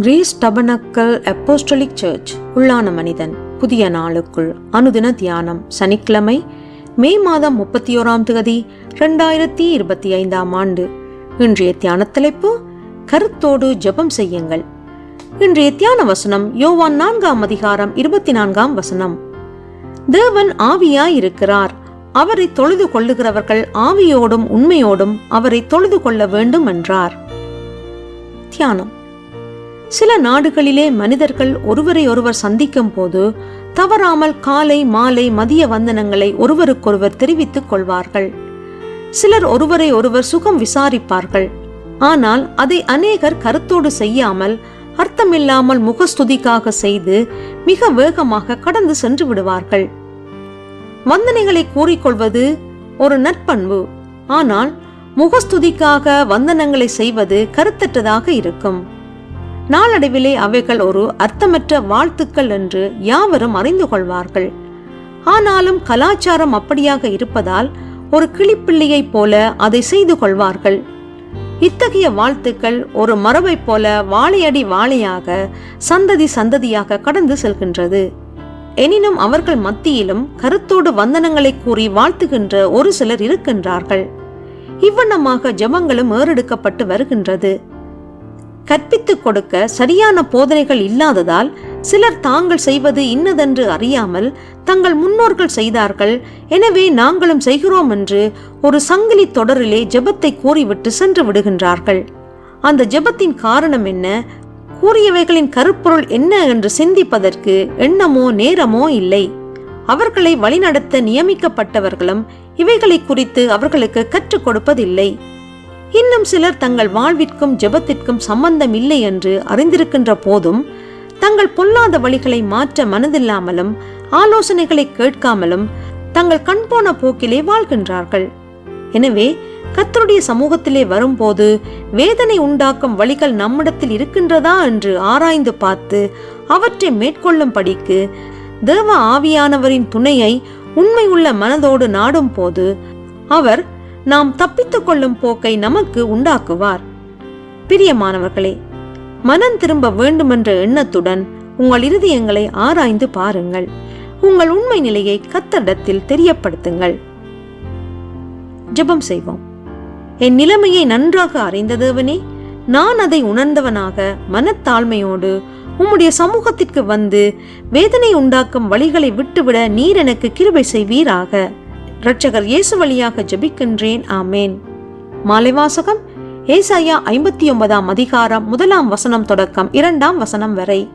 Greece tabernacle apostolic search உள்ளான மனிதன். புதிய நாளுக்குள் அனுதின தியானம் சனிக்கிழமை மே மாதம் முப்பத்தி ஓராம் தேதி ரெண்டாயிரத்தி இருபத்தி ஐந்தாம் ஆண்டு. இன்றைய தியான தலைப்பு கருத்தோடு ஜெபம் செய்யுங்கள். இன்றைய தியான வசனம் யோவான் நான்காம் அதிகாரம் இருபத்தி நான்காம் வசனம். தேவன் ஆவியாய் இருக்கிறார் அவரை தொழுது கொள்ளுகிறவர்கள் ஆவியோடும் உண்மையோடும் அவரை தொழுது கொள்ள வேண்டும் என்றார் தியானம். சில நாடுகளிலே மனிதர்கள் ஒருவரை ஒருவர் சந்திக்கும் போது தவறாமல் காலை மாலை மதிய வந்தனங்களை ஒருவருக்கொருவர் தெரிவித்துக் கொள்வார்கள். சிலர் ஒருவரை ஒருவர் சுகம் விசாரிப்பார்கள். ஆனால் அதை அநேகர் கருத்தோடு செய்யாமல் அர்த்தமில்லாமல் முகஸ்துதிக்காக செய்து மிக வேகமாக கடந்து சென்று விடுவார்கள். வந்தனைகளை கூறிக்கொள்வது ஒரு நற்பண்பு. ஆனால் முகஸ்துதிக்காக வந்தனங்களை செய்வது கருத்தற்றதாக இருக்கும். நாளடைவிலே அவைகள் ஒரு அர்த்தமற்ற வாழ்த்துக்கள் என்று யாவரும் அறிந்து கொள்வார்கள். ஆனாலும் கலாச்சாரம் அப்படியாக இருப்பதால் ஒரு கிளிப்பிள்ளையைப் போல அதை செய்து கொள்வார்கள். இத்தகைய வாழ்த்துக்கள் ஒரு மரபைப் போல வாழையடி வாழையாக சந்ததி சந்ததியாக கடந்து செல்கின்றது. எனினும் அவர்கள் மத்தியிலும் கருத்தோடு வந்தனங்களை கூறி வாழ்த்துகின்ற ஒரு சிலர் இருக்கின்றார்கள். இவ்வண்ணமாக ஜெபங்களும் ஏறெடுக்கப்பட்டு வருகின்றது. கற்பித்துக் கொடுக்க சரியான போதனைகள் இல்லாததால் சிலர் தாங்கள் செய்வது இன்னதென்று அறியாமல் தங்கள் முன்னோர்கள் செய்தார்கள். எனவே நாங்களும் செய்கிறோம் என்று ஒரு சங்கிலி தொடரிலே ஜெபத்தை கூறிவிட்டு சென்று விடுகின்றார்கள். அந்த ஜெபத்தின் காரணம் என்ன? கூறியவைகளின் கருப்பொருள் என்ன என்று சிந்திப்பதற்கு எண்ணமோ நேரமோ இல்லை. அவர்களை வழிநடத்த நியமிக்கப்பட்டவர்களும் இவைகளை குறித்து அவர்களுக்கு கற்றுக் கொடுப்பதில்லை. இன்னும் சிலர் தங்கள் வாழ்விற்கும் ஜெபத்திற்கும் சம்பந்தம் இல்லை என்று அறிந்திருக்கின்ற போதும் தங்கள் பொல்லாத வழிகளை மாற்ற மனதில்லாமலும் ஆலோசனைகளை கேட்காமலும் தங்கள் கண்போன போக்கிலே வாழ்கின்றார்கள். எனவே கத்தருடைய சமூகத்திலே வரும்போது வேதனை உண்டாக்கும் வழிகள் நம்மிடத்தில் இருக்கின்றதா என்று ஆராய்ந்து பார்த்து அவற்றை மேற்கொள்ளும்படிக்கு தேவ ஆவியானவரின் துணையை உண்மை உள்ள மனதோடு நாடும் போது அவர் நாம் தப்பித்துக் கொள்ளும் போக்கை நமக்கு உண்டாக்குவார். பிரியமானவர்களே மனம் திரும்ப வேண்டுமென்ற எண்ணத்துடன் உங்கள் இருதயங்களை ஆராய்ந்து பாருங்கள். உங்கள் உண்மை நிலையை கத்தடத்தில் தெரியப்படுத்துங்கள். ஜெபம் செய்வோம். என் நிலைமையை நன்றாக அறிந்த தேவனே நான் அதை உணர்ந்தவனாக மனத்தாழ்மையோடு உம்முடைய சமூகத்திற்கு வந்து வேதனை உண்டாக்கும் வழிகளை விட்டுவிட நீர் எனக்கு கிருபை செய்வீராக. இரட்சகர் இயேசு வழியாக ஜெபிக்கின்றேன். ஆமேன். மாலை வாசகம் ஏசாயா ஐம்பத்தி ஒன்பதாம் அதிகாரம் முதலாம் வசனம் தொடக்கம் இரண்டாம் வசனம் வரை.